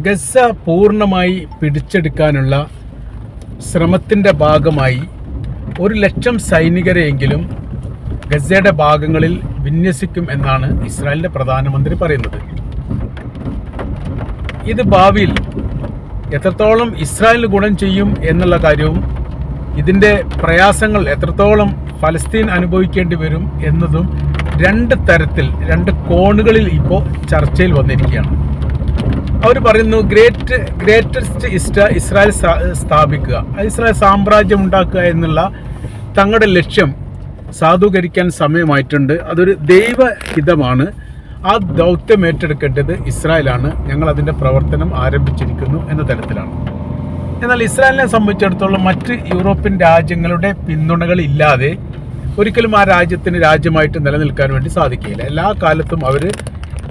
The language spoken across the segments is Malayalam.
ഗസ പൂർണമായി പിടിച്ചെടുക്കാനുള്ള ശ്രമത്തിന്റെ ഭാഗമായി ഒരു ലക്ഷം സൈനികരെയെങ്കിലും ഗസയുടെ ഭാഗങ്ങളിൽ വിന്യസിക്കും എന്നാണ് ഇസ്രായേലിന്റെ പ്രധാനമന്ത്രി പറയുന്നത്. ഇത് ഭാവിയിൽ എത്രത്തോളം ഇസ്രായേലിന് ഗുണം ചെയ്യും എന്നുള്ള കാര്യവും ഇതിന്റെ പ്രയാസങ്ങൾ എത്രത്തോളം ഫലസ്തീൻ അനുഭവിക്കേണ്ടി വരും എന്നതും രണ്ട് തരത്തിൽ രണ്ട് കോണുകളിൽ ഇപ്പോൾ ചർച്ചയിൽ വന്നിരിക്കുകയാണ്. അവർ പറയുന്നു ഗ്രേറ്റ് ഗ്രേറ്റസ്റ്റ് ഇസ്റ്റ ഇസ്രായേൽ സ്ഥാപിക്കുക. ഇസ്രായേൽ സാമ്രാജ്യം ഉണ്ടാക്കുക എന്നുള്ള തങ്ങളുടെ ലക്ഷ്യം സാധൂകരിക്കാൻ സമയമായിട്ടുണ്ട്. അതൊരു ദൈവഹിതമാണ് ആ ദൗത്യം ഏറ്റെടുക്കേണ്ടത് ഇസ്രായേലാണ്. ഞങ്ങൾ അതിന്റെ പ്രവർത്തനം ആരംഭിച്ചിരിക്കുന്നു എന്ന തരത്തിലാണ്. എന്നാൽ ഇസ്രായേലിനെ സംബന്ധിച്ചിടത്തോളം മറ്റ് യൂറോപ്യൻ രാജ്യങ്ങളുടെ പിന്തുണകളില്ലാതെ ഒരിക്കലും ആ രാജ്യത്തിന് രാജ്യമായിട്ട് നിലനിൽക്കാൻ വേണ്ടി സാധിക്കില്ല എല്ലാ കാലത്തും അവർ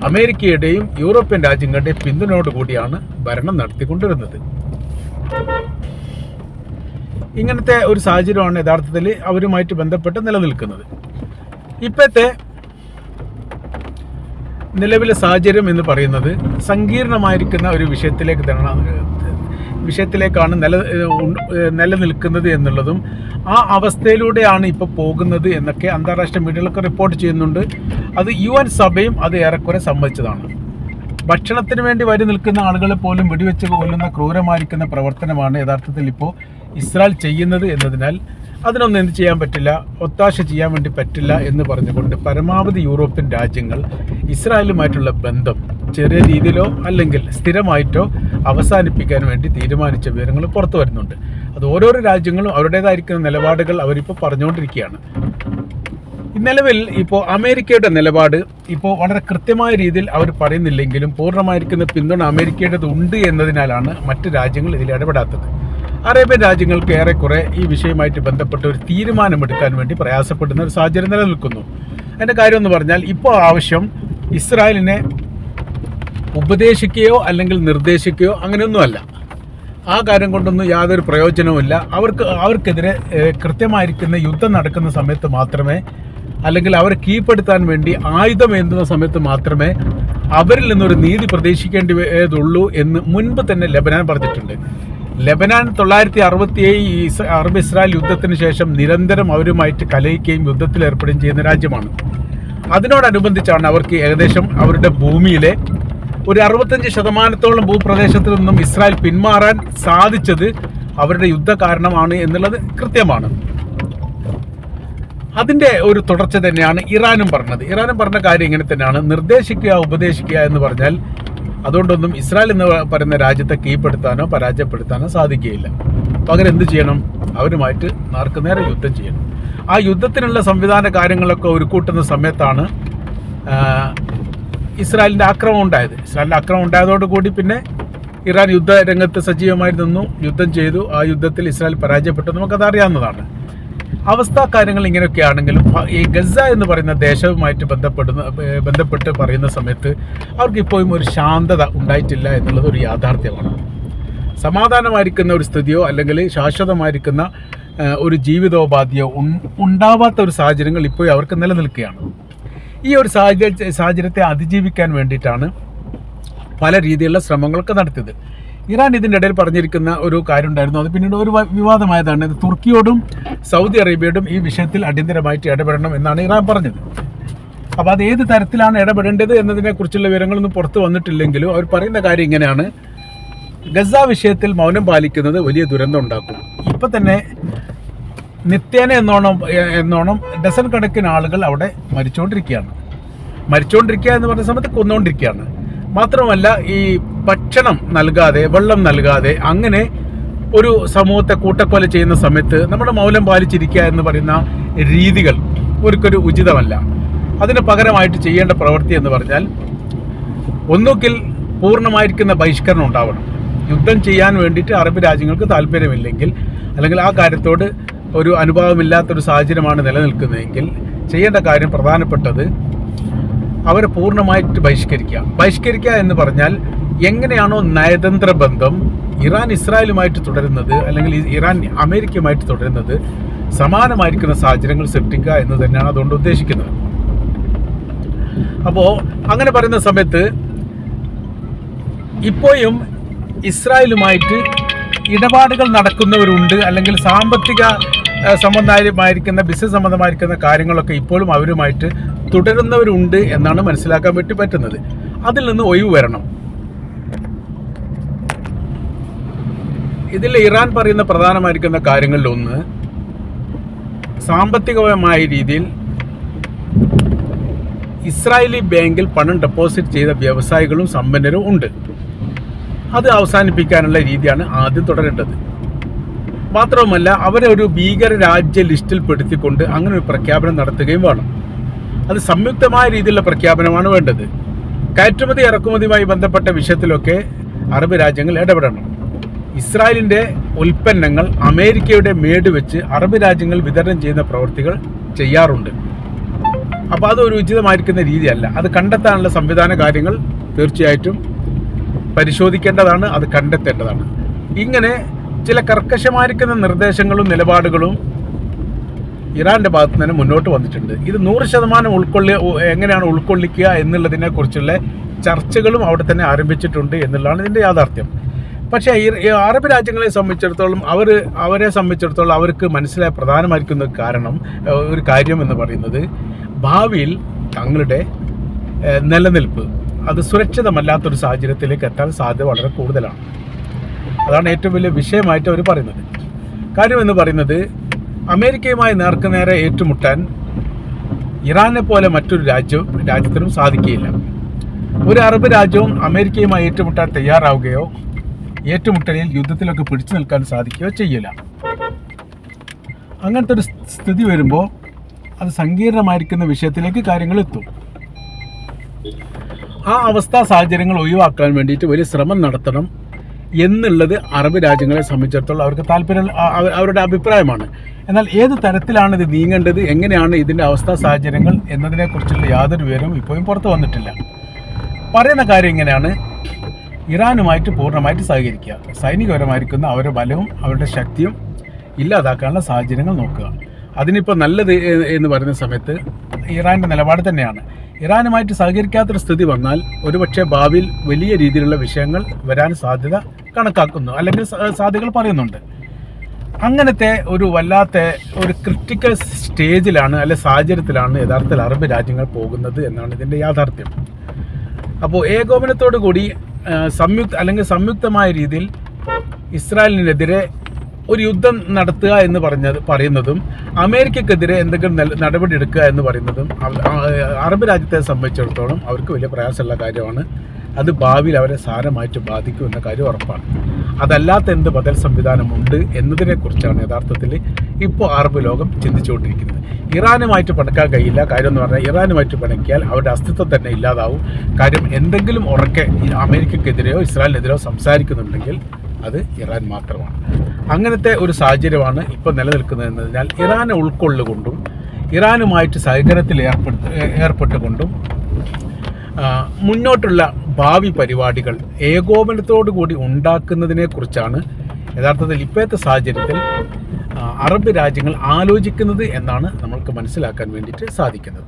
അമേരിക്കയുടെയും യൂറോപ്യൻ രാജ്യങ്ങളുടെയും പിന്തുണയോടുകൂടിയാണ് ഭരണം നടത്തിക്കൊണ്ടിരുന്നത്. ഇങ്ങനത്തെ ഒരു സാഹചര്യമാണ് യഥാർത്ഥത്തിൽ അവരുമായിട്ട് ബന്ധപ്പെട്ട് നിലനിൽക്കുന്നത്. ഇപ്പോഴത്തെ നിലവിലെ സാഹചര്യം എന്ന് പറയുന്നത് സങ്കീർണമായിരിക്കുന്ന ഒരു വിഷയത്തിലേക്ക് തന്നെ വിഷയത്തിലേക്കാണ് നില നിലനിൽക്കുന്നത് എന്നുള്ളതും ആ അവസ്ഥയിലൂടെയാണ് ഇപ്പോൾ പോകുന്നത് എന്നൊക്കെ അന്താരാഷ്ട്ര മീഡിയകളൊക്കെ റിപ്പോർട്ട് ചെയ്യുന്നുണ്ട്. അത് യു എൻ സഭയും അത് ഏറെക്കുറെ സമ്മതിച്ചതാണ്. ഭക്ഷണത്തിന് വേണ്ടി വരി നിൽക്കുന്ന ആളുകളെ പോലും വെടിവെച്ച് കൊല്ലുന്ന ക്രൂരമായിരിക്കുന്ന പ്രവർത്തനമാണ് യഥാർത്ഥത്തിൽ ഇപ്പോൾ ഇസ്രായേൽ ചെയ്യുന്നത് എന്നതിനാൽ അതിനൊന്നും എന്ത് ചെയ്യാൻ പറ്റില്ല ഒത്താശ ചെയ്യാൻ വേണ്ടി പറ്റില്ല എന്ന് പറഞ്ഞുകൊണ്ട് പരമാവധി യൂറോപ്യൻ രാജ്യങ്ങൾ ഇസ്രായേലുമായിട്ടുള്ള ബന്ധം ചെറിയ രീതിയിലോ അല്ലെങ്കിൽ സ്ഥിരമായിട്ടോ അവസാനിപ്പിക്കാൻ വേണ്ടി തീരുമാനിച്ച വിവരങ്ങൾ പുറത്തു വരുന്നുണ്ട്. അത് ഓരോരോ രാജ്യങ്ങളും അവരുടേതായിരിക്കുന്ന നിലപാടുകൾ അവരിപ്പോൾ പറഞ്ഞുകൊണ്ടിരിക്കുകയാണ്. നിലവിൽ ഇപ്പോൾ അമേരിക്കയുടെ നിലപാട് ഇപ്പോൾ വളരെ കൃത്യമായ രീതിയിൽ അവർ പറയുന്നില്ലെങ്കിലും പൂർണമായിരിക്കുന്ന പിന്തുണ അമേരിക്കയുടേത് ഉണ്ട് എന്നതിനാലാണ് മറ്റ് രാജ്യങ്ങൾ ഇതിൽ ഇടപെടാത്തത്. അറേബ്യൻ രാജ്യങ്ങൾക്ക് ഏറെക്കുറെ ഈ വിഷയമായിട്ട് ബന്ധപ്പെട്ട് ഒരു തീരുമാനമെടുക്കാൻ വേണ്ടി പ്രയാസപ്പെടുന്ന ഒരു സാഹചര്യം നിലനിൽക്കുന്നു. അതിന്റെ കാര്യം എന്ന് പറഞ്ഞാൽ ഇപ്പോൾ ആവശ്യം ഇസ്രായേലിനെ ഉപദേശിക്കുകയോ അല്ലെങ്കിൽ നിർദ്ദേശിക്കുകയോ അങ്ങനെയൊന്നുമല്ല. ആ കാര്യം കൊണ്ടൊന്നും യാതൊരു പ്രയോജനവുമില്ല. അവർക്ക് അവർക്കെതിരെ കൃത്യമായിരിക്കുന്ന യുദ്ധം നടക്കുന്ന സമയത്ത് മാത്രമേ അല്ലെങ്കിൽ അവരെ കീഴ്പ്പെടുത്താൻ വേണ്ടി ആയുധമേന്തുന്ന സമയത്ത് മാത്രമേ അവരിൽ നിന്നൊരു നീതി പ്രതീക്ഷിക്കേണ്ടതുള്ളൂ എന്ന് മുൻപ് തന്നെ ലബനാൻ പറഞ്ഞിട്ടുണ്ട്. ലബനാൻ തൊള്ളായിരത്തി അറുപത്തി ഏഴ് അറബ് ഇസ്രായേൽ യുദ്ധത്തിന് ശേഷം നിരന്തരം അവരുമായിട്ട് കലയിക്കുകയും യുദ്ധത്തിൽ ഏർപ്പെടുകയും ചെയ്യുന്ന രാജ്യമാണ്. അതിനോടനുബന്ധിച്ചാണ് അവർക്ക് ഏകദേശം അവരുടെ ഭൂമിയിലെ ഒരു അറുപത്തഞ്ച് ശതമാനത്തോളം ഭൂപ്രദേശത്തിൽ നിന്നും ഇസ്രായേൽ പിന്മാറാൻ സാധിച്ചത് അവരുടെ യുദ്ധ കാരണമാണ് എന്നുള്ളത് കൃത്യമാണ്. അതിന്റെ ഒരു തുടർച്ച തന്നെയാണ് ഇറാനും പറഞ്ഞത്. ഇറാനും പറഞ്ഞ കാര്യം ഇങ്ങനെ തന്നെയാണ്. നിർദ്ദേശിക്കുക ഉപദേശിക്കുക എന്ന് പറഞ്ഞാൽ അതുകൊണ്ടൊന്നും ഇസ്രായേൽ എന്ന് പറയുന്ന രാജ്യത്തെ കീഴ്പ്പെടുത്താനോ പരാജയപ്പെടുത്താനോ സാധിക്കുകയില്ല. പകരം എന്ത് ചെയ്യണം? അവരുമായിട്ട് നേർക്കുനേരെ യുദ്ധം ചെയ്യണം. ആ യുദ്ധത്തിനുള്ള സംവിധാന കാര്യങ്ങളൊക്കെ ഒരുക്കൂട്ടുന്ന സമയത്താണ് ഇസ്രായേലിന്റെ ആക്രമണം ഉണ്ടായത്. ഇസ്രായേലിന്റെ ആക്രമണം ഉണ്ടായതോടുകൂടി പിന്നെ ഇറാൻ യുദ്ധ രംഗത്ത് സജീവമായി നിന്നു യുദ്ധം ചെയ്തു. ആ യുദ്ധത്തിൽ ഇസ്രായേൽ പരാജയപ്പെട്ടു. നമുക്കത് അറിയാവുന്നതാണ്. അവസ്ഥാ കാര്യങ്ങൾ ഇങ്ങനെയൊക്കെ ആണെങ്കിലും ഈ ഗസ എന്ന് പറയുന്ന ദേശവുമായിട്ട് ബന്ധപ്പെടുന്ന ബന്ധപ്പെട്ട് പറയുന്ന സമയത്ത് അവർക്ക് ഇപ്പോഴും ഒരു ശാന്തത ഉണ്ടായിട്ടില്ല എന്നുള്ളത് ഒരു യാഥാർത്ഥ്യമാണ്. സമാധാനമായിരിക്കുന്ന ഒരു സ്ഥിതിയോ അല്ലെങ്കിൽ ശാശ്വതമായിരിക്കുന്ന ഒരു ജീവിതോപാധിയോ ഉണ്ടാവാത്ത ഒരു സാഹചര്യങ്ങൾ ഇപ്പോഴും അവർക്ക് നിലനിൽക്കുകയാണ്. ഈ ഒരു സാഹചര്യ സാഹചര്യത്തെ അതിജീവിക്കാൻ വേണ്ടിയിട്ടാണ് പല രീതിയിലുള്ള ശ്രമങ്ങളൊക്കെ നടത്തിയത്. ഇറാൻ ഇതിന്റെ ഇടയിൽ പറഞ്ഞിരിക്കുന്ന ഒരു കാര്യം ഉണ്ടായിരുന്നു അത് പിന്നീട് ഒരു വിവാദമായതാണ്. തുർക്കിയോടും സൗദി അറേബ്യയോടും ഈ വിഷയത്തിൽ അടിയന്തരമായിട്ട് ഇടപെടണം എന്നാണ് ഇറാൻ പറഞ്ഞത്. അപ്പോൾ അത് ഏത് തരത്തിലാണ് ഇടപെടേണ്ടത് എന്നതിനെക്കുറിച്ചുള്ള വിവരങ്ങളൊന്നും പുറത്ത് വന്നിട്ടില്ലെങ്കിലും അവർ പറയുന്ന കാര്യം ഇങ്ങനെയാണ്. ഗസ വിഷയത്തിൽ മൗനം പാലിക്കുന്നത് വലിയ ദുരന്തം ഉണ്ടാക്കും. ഇപ്പം തന്നെ നിത്യേന എന്നോണം എന്നോണം ഡസൻ കണക്കിന് ആളുകൾ അവിടെ മരിച്ചുകൊണ്ടിരിക്കുകയാണ് മരിച്ചുകൊണ്ടിരിക്കുക എന്ന് പറഞ്ഞ സമയത്ത് കൊന്നുകൊണ്ടിരിക്കുകയാണ് മാത്രമല്ല ഈ ഭക്ഷണം നൽകാതെ വെള്ളം നൽകാതെ അങ്ങനെ ഒരു സമൂഹത്തെ കൂട്ടക്കൊല ചെയ്യുന്ന സമയത്ത് നമ്മുടെ മൗലം പാലിച്ചിരിക്കുക എന്ന് പറയുന്ന രീതികൾ ഒരിക്കലും ഉചിതമല്ല. അതിന് പകരമായിട്ട് ചെയ്യേണ്ട പ്രവൃത്തി എന്ന് പറഞ്ഞാൽ ഒന്നുകിൽ പൂർണമായിരിക്കുന്ന ബഹിഷ്കരണം ഉണ്ടാവണം. യുദ്ധം ചെയ്യാൻ വേണ്ടിയിട്ട് അറബ് രാജ്യങ്ങൾക്ക് താല്പര്യമില്ലെങ്കിൽ അല്ലെങ്കിൽ ആ കാര്യത്തോട് ഒരു അനുഭാവമില്ലാത്തൊരു സാഹചര്യമാണ് നിലനിൽക്കുന്നതെങ്കിൽ ചെയ്യേണ്ട കാര്യം പ്രധാനപ്പെട്ടത് അവരെ പൂർണമായിട്ട് ബഹിഷ്കരിക്കുക. ബഹിഷ്കരിക്കുക എന്ന് പറഞ്ഞാൽ എങ്ങനെയാണോ നയതന്ത്ര ബന്ധം ഇറാൻ ഇസ്രായേലുമായിട്ട് തുടരുന്നത് അല്ലെങ്കിൽ ഇറാൻ അമേരിക്കയുമായിട്ട് തുടരുന്നത് സമാനമായിരിക്കുന്ന സാഹചര്യങ്ങൾ സൃഷ്ടിക്കുക എന്ന് തന്നെയാണ് അതുകൊണ്ട് ഉദ്ദേശിക്കുന്നത്. അപ്പോൾ അങ്ങനെ പറയുന്ന സമയത്ത് ഇപ്പോഴും ഇസ്രായേലുമായിട്ട് ഇടപാടുകൾ നടക്കുന്നവരുണ്ട് അല്ലെങ്കിൽ സാമ്പത്തിക സംബന്ധമായിരിക്കുന്ന ബിസിനസ് സംബന്ധമായിരിക്കുന്ന കാര്യങ്ങളൊക്കെ ഇപ്പോഴും അവരുമായിട്ട് തുടരുന്നവരുണ്ട് എന്നാണ് മനസ്സിലാക്കാൻ വേണ്ടി പറ്റുന്നത്. അതിൽ നിന്ന് ഒഴിവ് വരണം. ഇതിൽ ഇറാൻ പറയുന്ന പ്രധാനമായിരിക്കുന്ന കാര്യങ്ങളിലൊന്ന് സാമ്പത്തികപരമായ രീതിയിൽ ഇസ്രായേലി ബാങ്കിൽ പണം ഡെപ്പോസിറ്റ് ചെയ്ത വ്യവസായികളും സമ്പന്നരും ഉണ്ട്. അത് അവസാനിപ്പിക്കാനുള്ള രീതിയാണ് ആദ്യം തുടരേണ്ടത്. മാത്രവുമല്ല അവരെ ഒരു ഭീകര രാജ്യ ലിസ്റ്റിൽ പെടുത്തിക്കൊണ്ട് അങ്ങനെ ഒരു പ്രഖ്യാപനം നടത്തുകയും വേണം. അത് സംയുക്തമായ രീതിയിലുള്ള പ്രഖ്യാപനമാണ് വേണ്ടത്. കയറ്റുമതി ഇറക്കുമതിയുമായി ബന്ധപ്പെട്ട വിഷയത്തിലൊക്കെ അറബ് രാജ്യങ്ങൾ ഇടപെടണം. ഇസ്രായേലിന്റെ ഉൽപ്പന്നങ്ങൾ അമേരിക്കയുടെ മേട് വെച്ച് അറബ് രാജ്യങ്ങൾ വിതരണം ചെയ്യുന്ന പ്രവൃത്തികൾ ചെയ്യാറുണ്ട്. അപ്പോൾ അതൊരു ഉചിതമായിരിക്കുന്ന രീതിയല്ല. അത് കണ്ടെത്താനുള്ള സംവിധാന കാര്യങ്ങൾ തീർച്ചയായിട്ടും പരിശോധിക്കേണ്ടതാണ് അത് കണ്ടെത്തേണ്ടതാണ്. ഇങ്ങനെ ചില കർക്കശമായിരിക്കുന്ന നിർദ്ദേശങ്ങളും നിലപാടുകളും ഇറാന്റെ ഭാഗത്ത് നിന്ന് മുന്നോട്ട് വന്നിട്ടുണ്ട്. ഇത് നൂറ് ശതമാനം ഉൾക്കൊള്ളി എങ്ങനെയാണ് ഉൾക്കൊള്ളിക്കുക എന്നുള്ളതിനെ കുറിച്ചുള്ള ചർച്ചകളും അവിടെ തന്നെ ആരംഭിച്ചിട്ടുണ്ട് എന്നുള്ളതാണ് ഇതിന്റെ യാഥാർത്ഥ്യം. പക്ഷേ അറബ് രാജ്യങ്ങളെ സംബന്ധിച്ചിടത്തോളം അവർ അവരെ സംബന്ധിച്ചിടത്തോളം അവർക്ക് മനസ്സിലായ പ്രധാനമായിരിക്കുന്ന കാരണം ഒരു കാര്യം എന്ന് പറയുന്നത് ഭാവിയിൽ തങ്ങളുടെ നിലനിൽപ്പ് അത് സുരക്ഷിതമല്ലാത്തൊരു സാഹചര്യത്തിലേക്ക് എത്താൻ സാധ്യത വളരെ കൂടുതലാണ്. അതാണ് ഏറ്റവും വലിയ വിഷയമായിട്ട് അവർ പറയുന്നത്. കാര്യമെന്ന് പറയുന്നത് അമേരിക്കയുമായി നേർക്കുനേരെ ഏറ്റുമുട്ടാൻ ഇറാനെ പോലെ മറ്റൊരു രാജ്യവും രാജ്യത്തിനും സാധിക്കുകയില്ല. ഒരു അറബ് രാജ്യവും അമേരിക്കയുമായി ഏറ്റുമുട്ടാൻ തയ്യാറാവുകയോ ഏറ്റുമുട്ടലിൽ യുദ്ധത്തിലൊക്കെ പിടിച്ചു നിൽക്കാൻ സാധിക്കുകയോ ചെയ്യില്ല. അങ്ങനത്തെ ഒരു സ്ഥിതി വരുമ്പോൾ അത് സങ്കീർണമായിരിക്കുന്ന വിഷയത്തിലേക്ക് കാര്യങ്ങൾ എത്തും. ആ അവസ്ഥാ സാഹചര്യങ്ങൾ ഒഴിവാക്കാൻ വേണ്ടിയിട്ട് വലിയ ശ്രമം നടത്തണം. എന്നുള്ളത് അറബ് രാജ്യങ്ങളെ സംബന്ധിച്ചിടത്തോളം അവർക്ക് താല്പര്യം അവരുടെ അഭിപ്രായമാണ്. എന്നാൽ ഏത് തരത്തിലാണ് ഇത് നീങ്ങേണ്ടത് എങ്ങനെയാണ് ഇതിന്റെ അവസ്ഥ സാഹചര്യങ്ങൾ എന്നതിനെക്കുറിച്ചുള്ള യാതൊരു വിവരവും ഇപ്പോഴും പുറത്തു വന്നിട്ടില്ല. പറയുന്ന കാര്യം ഇങ്ങനെയാണ്. ഇറാനുമായിട്ട് പൂർണമായിട്ട് സഹകരിക്കുക. സൈനികപരമായിരിക്കുന്ന അവരുടെ ബലവും അവരുടെ ശക്തിയും ഇല്ലാതാക്കാനുള്ള സാഹചര്യങ്ങൾ നോക്കുക. അതിനിപ്പോൾ നല്ലത് എന്ന് പറയുന്ന സമയത്ത് ഇറാന്റെ നിലപാട് തന്നെയാണ്. ഇറാനുമായിട്ട് സഹകരിക്കാത്തൊരു സ്ഥിതി വന്നാൽ ഒരുപക്ഷെ ഭാവിയിൽ വലിയ രീതിയിലുള്ള വിഷയങ്ങൾ വരാൻ സാധ്യത കണക്കാക്കുന്നു അല്ലെങ്കിൽ സാധ്യതകൾ പറയുന്നുണ്ട്. അങ്ങനത്തെ ഒരു വല്ലാത്ത ഒരു ക്രിട്ടിക്കൽ സ്റ്റേജിലാണ് അല്ലെ സാഹചര്യത്തിലാണ് യഥാർത്ഥത്തിൽ അറബ് രാജ്യങ്ങൾ പോകുന്നത് എന്നാണ് ഇതിന്റെ യാഥാർത്ഥ്യം. അപ്പോൾ ഏകോപനത്തോടു കൂടി സംയുക്ത അല്ലെങ്കിൽ സംയുക്തമായ രീതിയിൽ ഇസ്രായേലിനെതിരെ ഒരു യുദ്ധം നടത്തുക എന്ന് പറഞ്ഞത് പറയുന്നതും അമേരിക്കക്കെതിരെ എന്തെങ്കിലും നടപടി എടുക്കുക എന്ന് പറയുന്നതും അറബ് രാജ്യത്തെ സംബന്ധിച്ചിടത്തോളം അവർക്ക് വലിയ പ്രയാസമുള്ള കാര്യമാണ്. അത് ഭാവിയിൽ അവരെ സാരമായിട്ട് ബാധിക്കും എന്ന കാര്യം ഉറപ്പാണ്. അതല്ലാത്ത എന്ത് ബദൽ സംവിധാനമുണ്ട് എന്നതിനെക്കുറിച്ചാണ് യഥാർത്ഥത്തിൽ ഇപ്പോൾ അറബ് ലോകം ചിന്തിച്ചുകൊണ്ടിരിക്കുന്നത്. ഇറാനുമായിട്ട് പണക്കാൻ കഴിയില്ല. കാര്യം എന്ന് പറഞ്ഞാൽ ഇറാനുമായിട്ട് പണക്കിയാൽ അവരുടെ അസ്തിത്വം തന്നെ ഇല്ലാതാവും. കാര്യം എന്തെങ്കിലും ഉറക്കെ അമേരിക്കക്കെതിരെയോ ഇസ്രായേലിനെതിരെയോ സംസാരിക്കുന്നുണ്ടെങ്കിൽ അത് ഇറാൻ മാത്രമാണ്. അങ്ങനത്തെ ഒരു സാഹചര്യമാണ് ഇപ്പോൾ നിലനിൽക്കുന്നത് എന്നതിനാൽ ഇറാനെ ഉൾക്കൊള്ളുകൊണ്ടും ഇറാനുമായിട്ട് സഹകരണത്തിൽ ഏർപ്പെടുത്ത ഏർപ്പെട്ടുകൊണ്ടും മുന്നോട്ടുള്ള ഭാവി പരിപാടികൾ ഏകോപനത്തോടു കൂടി ഉണ്ടാക്കുന്നതിനെ കുറിച്ചാണ് യഥാർത്ഥത്തിൽ ഇപ്പോഴത്തെ സാഹചര്യത്തിൽ അറബ് രാജ്യങ്ങൾ ആലോചിക്കുന്നത് എന്നാണ് നമ്മൾക്ക് മനസ്സിലാക്കാൻ വേണ്ടിയിട്ട് സാധിക്കുന്നത്.